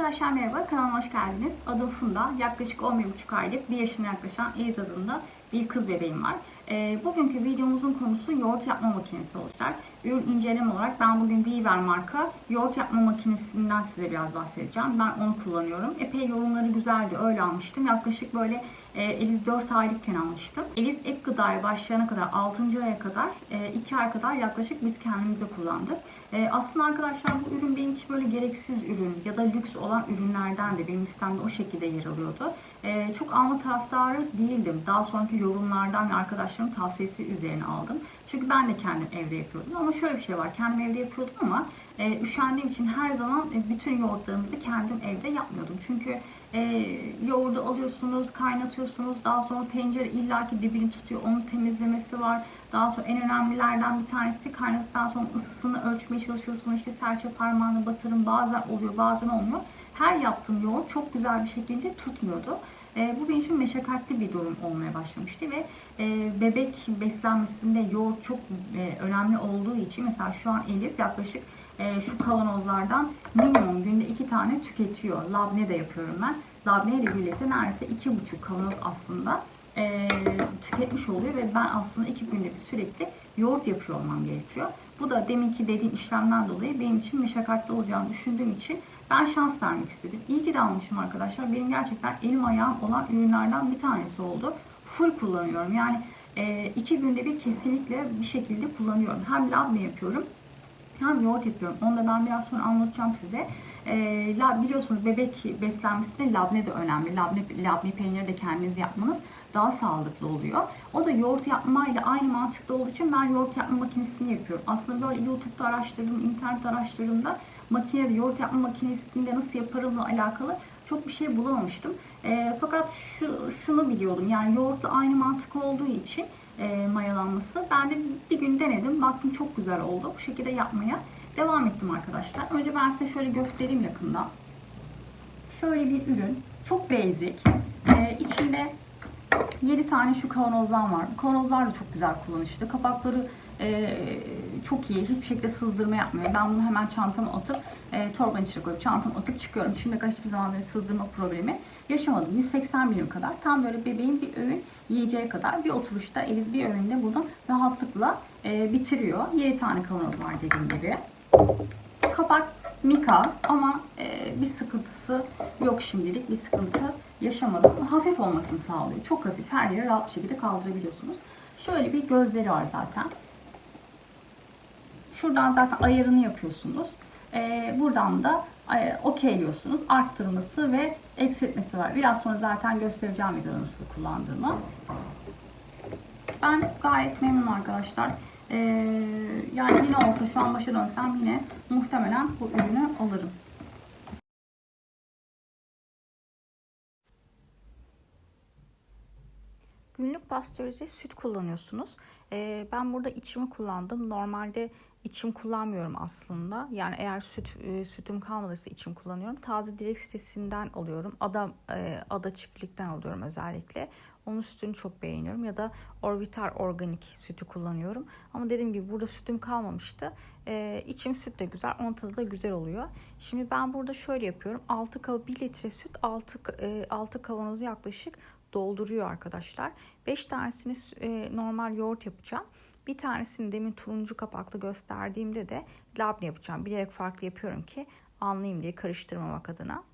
Arkadaşlar merhaba, kanalıma hoş geldiniz. Adım Funda. Yaklaşık 11,5 aylık, 1 yaşına yaklaşan Eliz adında bir kız bebeğim var. Ee, bugünkü videomuzun konusu yoğurt yapma makinesi olacak. Ürün inceleme olarak ben bugün Viver marka yoğurt yapma makinesinden size biraz bahsedeceğim. Ben onu kullanıyorum. Epey yorumları güzeldi, öyle almıştım. Yaklaşık böyle e, Eliz 4 aylıkken almıştım. Eliz ek gıdaya başlayana kadar 6. aya kadar 2 ay kadar yaklaşık biz kendimize kullandık. E, aslında arkadaşlar bu ürün benim için böyle gereksiz ürün ya da lüks olan ürünlerden de benim listemde o şekilde yer alıyordu. E, çok alma taraftarı değildim. Daha sonraki yorumlardan ve arkadaşlarımın tavsiyesi üzerine aldım. Çünkü ben de kendim evde yapıyordum. Ama şöyle bir şey var. Kendim evde yapıyordum ama e, üşendiğim için her zaman e, bütün yoğurtlarımızı kendim evde yapmıyordum. Çünkü e, yoğurdu alıyorsunuz, kaynatıyorsunuz. Daha sonra tencere illaki birbirini tutuyor. Onun temizlemesi var. Daha sonra en önemlilerden bir tanesi kaynadıktan sonra ısısını ölçmeye çalışıyorsunuz. İşte serçe parmağını batırın. Bazen oluyor, bazen olmuyor. Her yaptığım yoğurt çok güzel bir şekilde tutmuyordu. E, bu benim için meşakkatli bir durum olmaya başlamıştı ve e, bebek beslenmesinde yoğurt çok e, önemli olduğu için mesela şu an Elis yaklaşık e, şu kavanozlardan minimum günde iki tane tüketiyor. Labne de yapıyorum ben. Labne ile birlikte neredeyse iki buçuk kavanoz aslında e, tüketmiş oluyor ve ben aslında iki günde bir sürekli yoğurt yapıyor olmam gerekiyor. Bu da deminki dediğim işlemden dolayı benim için meşakkatli olacağını düşündüğüm için ben şans vermek istedim. İyi ki de almışım arkadaşlar. Benim gerçekten elim ayağım olan ürünlerden bir tanesi oldu. Full kullanıyorum. Yani e, iki günde bir kesinlikle bir şekilde kullanıyorum. Hem labne yapıyorum hem yoğurt yapıyorum. Onu da ben biraz sonra anlatacağım size. E, biliyorsunuz bebek beslenmesinde labne de önemli. Labne, labne peyniri de kendiniz yapmanız daha sağlıklı oluyor. O da yoğurt yapmayla aynı mantıklı olduğu için ben yoğurt yapma makinesini yapıyorum. Aslında böyle YouTube'da araştırdım, internet araştırdığımda makinede yoğurt yapma makinesinde nasıl yaparımla alakalı çok bir şey bulamamıştım. E, fakat şu, şunu biliyordum yani yoğurtla aynı mantık olduğu için e, mayalanması. Ben de bir gün denedim. Baktım çok güzel oldu. Bu şekilde yapmaya devam ettim arkadaşlar. Önce ben size şöyle göstereyim yakından. Şöyle bir ürün. Çok basic. E, içinde 7 tane şu kavanozdan var. Kavanozlar da çok güzel kullanışlı. Kapakları e, çok iyi. Hiçbir şekilde sızdırma yapmıyor. Ben bunu hemen çantama atıp e, torbanın içine koyup çantama atıp çıkıyorum. Şimdi kadar hiçbir zaman böyle sızdırma problemi yaşamadım. 180 milim kadar. Tam böyle bebeğin bir öğün yiyeceği kadar bir oturuşta Eliz bir öğünde bunu rahatlıkla e, bitiriyor. 7 tane kavanoz var dediğim gibi. Kapak mika ama e, bir sıkıntısı yok şimdilik. Bir sıkıntı yaşamadım. Hafif olmasını sağlıyor. Çok hafif. Her yere rahat bir şekilde kaldırabiliyorsunuz. Şöyle bir gözleri var zaten. Şuradan zaten ayarını yapıyorsunuz. Ee, buradan da e, okeyliyorsunuz. Arttırması ve eksiltmesi var. Biraz sonra zaten göstereceğim videoda nasıl kullandığımı. Ben gayet memnunum arkadaşlar. Ee, yani yine olsa şu an başa dönsem yine muhtemelen bu ürünü alırım. Günlük pastörize süt kullanıyorsunuz. Ee, ben burada içimi kullandım. Normalde içim kullanmıyorum aslında. Yani eğer süt e, sütüm kalmadıysa içim kullanıyorum. Taze direkt sitesinden alıyorum. Ada e, Ada çiftlikten alıyorum özellikle. Onun sütünü çok beğeniyorum. Ya da Orbitar organik sütü kullanıyorum. Ama dediğim gibi burada sütüm kalmamıştı. Ee, içim süt de güzel. Onun tadı da güzel oluyor. Şimdi ben burada şöyle yapıyorum. 6 kav 1 litre süt 6, e, 6 kavanozu yaklaşık dolduruyor arkadaşlar. 5 tanesini e, normal yoğurt yapacağım. Bir tanesini demin turuncu kapaklı gösterdiğimde de labne yapacağım. Bilerek farklı yapıyorum ki anlayayım diye karıştırmamak adına.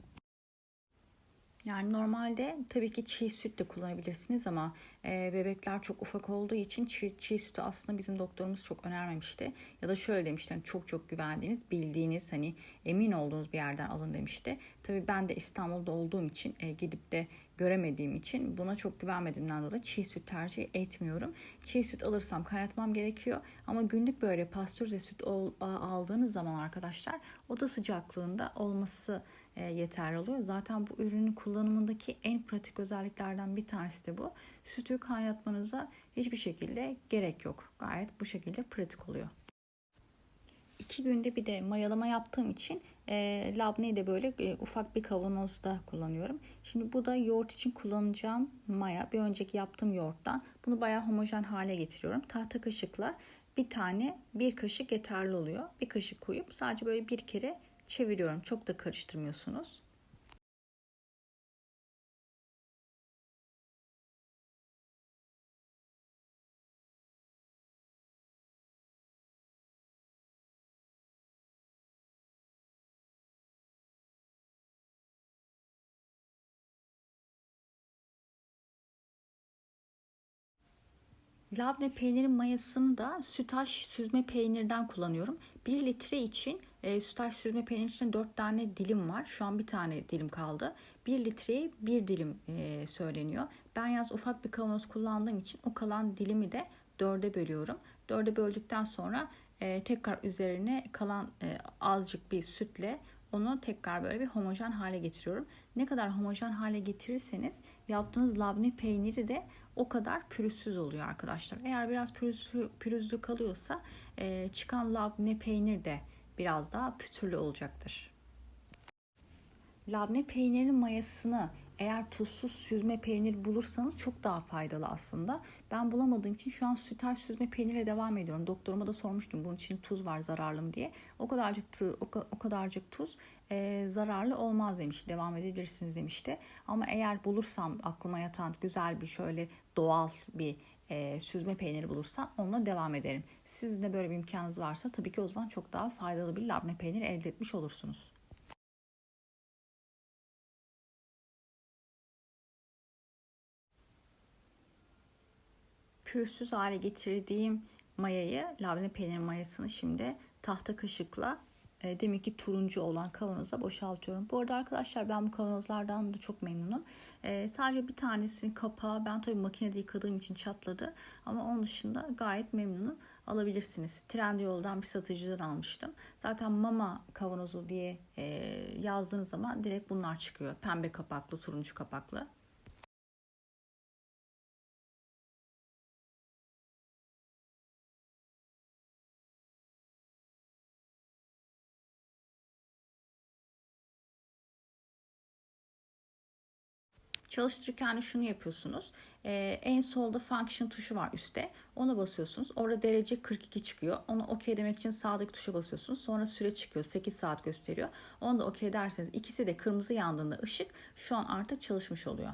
Yani normalde tabii ki çiğ süt de kullanabilirsiniz ama e, bebekler çok ufak olduğu için çiğ, çiğ sütü aslında bizim doktorumuz çok önermemişti. Ya da şöyle demişti hani çok çok güvendiğiniz, bildiğiniz hani emin olduğunuz bir yerden alın demişti. Tabii ben de İstanbul'da olduğum için e, gidip de göremediğim için buna çok güvenmediğimden dolayı çiğ süt tercih etmiyorum. Çiğ süt alırsam kaynatmam gerekiyor ama günlük böyle pastörize süt aldığınız zaman arkadaşlar oda sıcaklığında olması e, yeterli oluyor. Zaten bu ürünün kullanımındaki en pratik özelliklerden bir tanesi de bu. Sütü kaynatmanıza hiçbir şekilde gerek yok. Gayet bu şekilde pratik oluyor. İki günde bir de mayalama yaptığım için e, labneyi de böyle e, ufak bir kavanozda kullanıyorum. Şimdi bu da yoğurt için kullanacağım maya. Bir önceki yaptığım yoğurttan. Bunu bayağı homojen hale getiriyorum. Tahta kaşıkla bir tane bir kaşık yeterli oluyor. Bir kaşık koyup sadece böyle bir kere çeviriyorum. Çok da karıştırmıyorsunuz. Labne peynirin mayasını da sütaş süzme peynirden kullanıyorum. 1 litre için e, sütaş süzme peynir için 4 tane dilim var. Şu an bir tane dilim kaldı. 1 litreye 1 dilim e, söyleniyor. Ben yalnız ufak bir kavanoz kullandığım için o kalan dilimi de 4'e bölüyorum. 4'e böldükten sonra e, tekrar üzerine kalan e, azıcık bir sütle onu tekrar böyle bir homojen hale getiriyorum. Ne kadar homojen hale getirirseniz yaptığınız labne peyniri de o kadar pürüzsüz oluyor arkadaşlar. Eğer biraz pürüzlü, pürüzlü kalıyorsa e, çıkan labne peynir de biraz daha pütürlü olacaktır. Labne peynirinin mayasını eğer tuzsuz süzme peynir bulursanız çok daha faydalı aslında. Ben bulamadığım için şu an sütaş süzme peynire devam ediyorum. Doktoruma da sormuştum bunun için tuz var zararlı mı diye. O kadarcık o, o kadarcık tuz e, zararlı olmaz demiş. Devam edebilirsiniz demişti. Ama eğer bulursam aklıma yatan güzel bir şöyle doğal bir e, süzme peyniri bulursam onunla devam ederim. Sizin de böyle bir imkanınız varsa tabii ki o zaman çok daha faydalı bir labne peyniri elde etmiş olursunuz. Pürüzsüz hale getirdiğim mayayı, labne peynir mayasını şimdi tahta kaşıkla e, demek ki turuncu olan kavanoza boşaltıyorum. Bu arada arkadaşlar ben bu kavanozlardan da çok memnunum. E, sadece bir tanesinin kapağı ben tabii makinede yıkadığım için çatladı. Ama onun dışında gayet memnunum. Alabilirsiniz. Trendyol'dan bir satıcıdan almıştım. Zaten mama kavanozu diye e, yazdığınız zaman direkt bunlar çıkıyor. Pembe kapaklı, turuncu kapaklı. Çalıştırırken de şunu yapıyorsunuz. Ee, en solda function tuşu var üstte. Ona basıyorsunuz. Orada derece 42 çıkıyor. Onu OK demek için sağdaki tuşa basıyorsunuz. Sonra süre çıkıyor. 8 saat gösteriyor. Onu da OK derseniz ikisi de kırmızı yandığında ışık şu an artık çalışmış oluyor.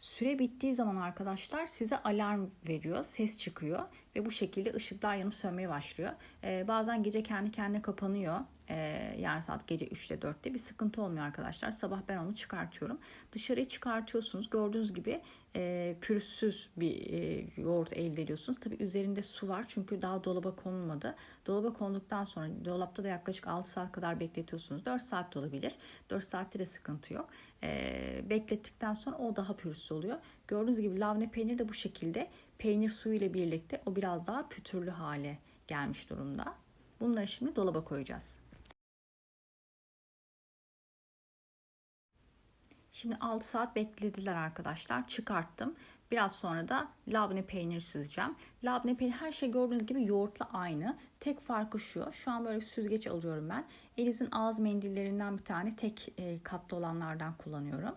Süre bittiği zaman arkadaşlar size alarm veriyor, ses çıkıyor ve bu şekilde ışıklar yanıp sönmeye başlıyor. Ee, bazen gece kendi kendine kapanıyor. Ee, yani saat gece 3'te 4'te bir sıkıntı olmuyor arkadaşlar. Sabah ben onu çıkartıyorum. Dışarıya çıkartıyorsunuz. Gördüğünüz gibi e, pürüzsüz bir e, yoğurt elde ediyorsunuz. Tabi üzerinde su var çünkü daha dolaba konulmadı. Dolaba konduktan sonra dolapta da yaklaşık 6 saat kadar bekletiyorsunuz. 4 saat de olabilir. 4 saatte de sıkıntı yok. E, beklettikten sonra o daha pürüzsüz oluyor. Gördüğünüz gibi lavne peynir de bu şekilde peynir suyu ile birlikte o biraz daha pütürlü hale gelmiş durumda. Bunları şimdi dolaba koyacağız. Şimdi 6 saat beklediler arkadaşlar. Çıkarttım. Biraz sonra da labne peyniri süzeceğim. Labne peynir her şey gördüğünüz gibi yoğurtla aynı. Tek farkı şu. Şu an böyle bir süzgeç alıyorum ben. Elinizin ağız mendillerinden bir tane tek e, katlı olanlardan kullanıyorum.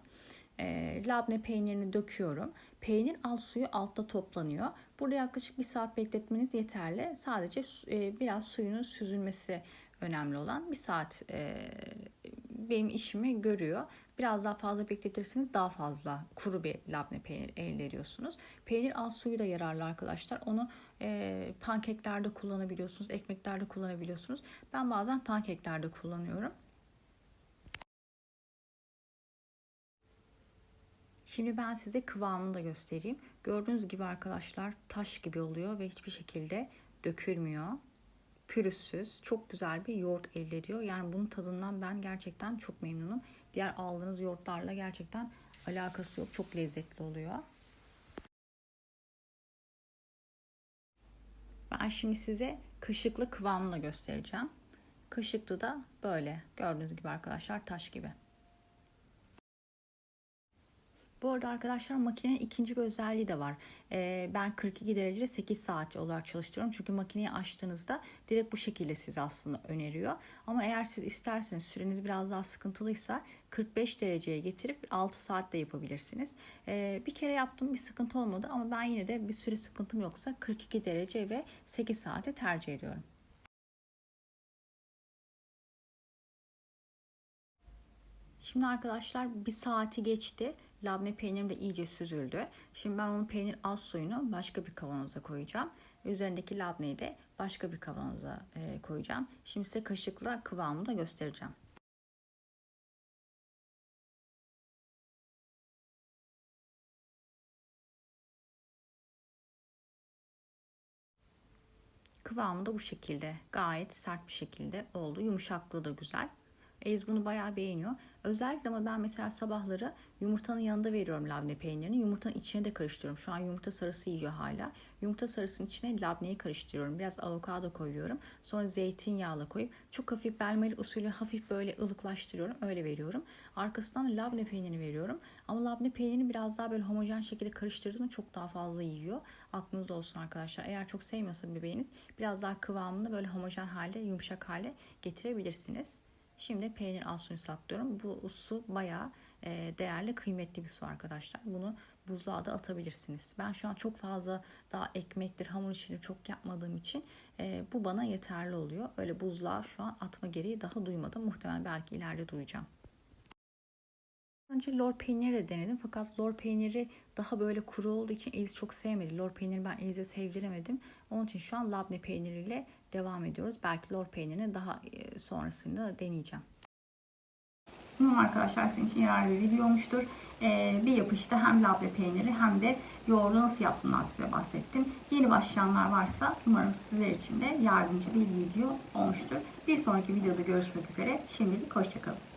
E, labne peynirini döküyorum. Peynir alt suyu altta toplanıyor. Burada yaklaşık bir saat bekletmeniz yeterli. Sadece e, biraz suyunun süzülmesi önemli olan bir saat e, benim işimi görüyor. Biraz daha fazla bekletirseniz daha fazla kuru bir labne peynir elde ediyorsunuz. Peynir az suyu da yararlı arkadaşlar. Onu e, pankeklerde kullanabiliyorsunuz, ekmeklerde kullanabiliyorsunuz. Ben bazen pankeklerde kullanıyorum. Şimdi ben size kıvamını da göstereyim. Gördüğünüz gibi arkadaşlar taş gibi oluyor ve hiçbir şekilde dökülmüyor pürüzsüz, çok güzel bir yoğurt elde ediyor. Yani bunun tadından ben gerçekten çok memnunum. Diğer aldığınız yoğurtlarla gerçekten alakası yok. Çok lezzetli oluyor. Ben şimdi size kaşıklı kıvamını göstereceğim. Kaşıklı da böyle. Gördüğünüz gibi arkadaşlar taş gibi. Bu arada arkadaşlar makinenin ikinci bir özelliği de var. Ee, ben 42 derecede 8 saat olarak çalıştırıyorum. Çünkü makineyi açtığınızda direkt bu şekilde size aslında öneriyor. Ama eğer siz isterseniz süreniz biraz daha sıkıntılıysa 45 dereceye getirip 6 saatte yapabilirsiniz. Ee, bir kere yaptım bir sıkıntı olmadı ama ben yine de bir süre sıkıntım yoksa 42 derece ve 8 saate tercih ediyorum. Şimdi arkadaşlar bir saati geçti labne peynirim de iyice süzüldü. Şimdi ben onun peynir az suyunu başka bir kavanoza koyacağım. Üzerindeki labneyi de başka bir kavanoza e, koyacağım. Şimdi size kaşıkla kıvamını da göstereceğim. Kıvamı da bu şekilde. Gayet sert bir şekilde oldu. Yumuşaklığı da güzel. Ez bunu bayağı beğeniyor. Özellikle ama ben mesela sabahları yumurtanın yanında veriyorum labne peynirini. Yumurtanın içine de karıştırıyorum. Şu an yumurta sarısı yiyor hala. Yumurta sarısının içine labneyi karıştırıyorum. Biraz avokado koyuyorum. Sonra zeytinyağla koyup çok hafif belmeli usulü hafif böyle ılıklaştırıyorum. Öyle veriyorum. Arkasından labne peynirini veriyorum. Ama labne peynirini biraz daha böyle homojen şekilde karıştırdığımda çok daha fazla yiyor. Aklınızda olsun arkadaşlar. Eğer çok sevmiyorsa bebeğiniz biraz daha kıvamını böyle homojen halde, yumuşak hale getirebilirsiniz. Şimdi peynir al suyunu saklıyorum. Bu su bayağı e, değerli, kıymetli bir su arkadaşlar. Bunu buzluğa da atabilirsiniz. Ben şu an çok fazla daha ekmektir, hamur işini çok yapmadığım için e, bu bana yeterli oluyor. Öyle buzluğa şu an atma gereği daha duymadım. Muhtemelen belki ileride duyacağım. Önce lor peyniri de denedim fakat lor peyniri daha böyle kuru olduğu için Eliz çok sevmedi. Lor peyniri ben Eliz'e sevdiremedim. Onun için şu an labne peyniriyle devam ediyoruz. Belki lor peynirini daha e, sonrasında deneyeceğim. Umarım arkadaşlar sizin için yararlı bir video olmuştur. Ee, bir yapışta hem labne peyniri hem de yoğurdu nasıl yaptığımdan size bahsettim. Yeni başlayanlar varsa umarım sizler için de yardımcı bir video olmuştur. Bir sonraki videoda görüşmek üzere. Şimdilik hoşçakalın.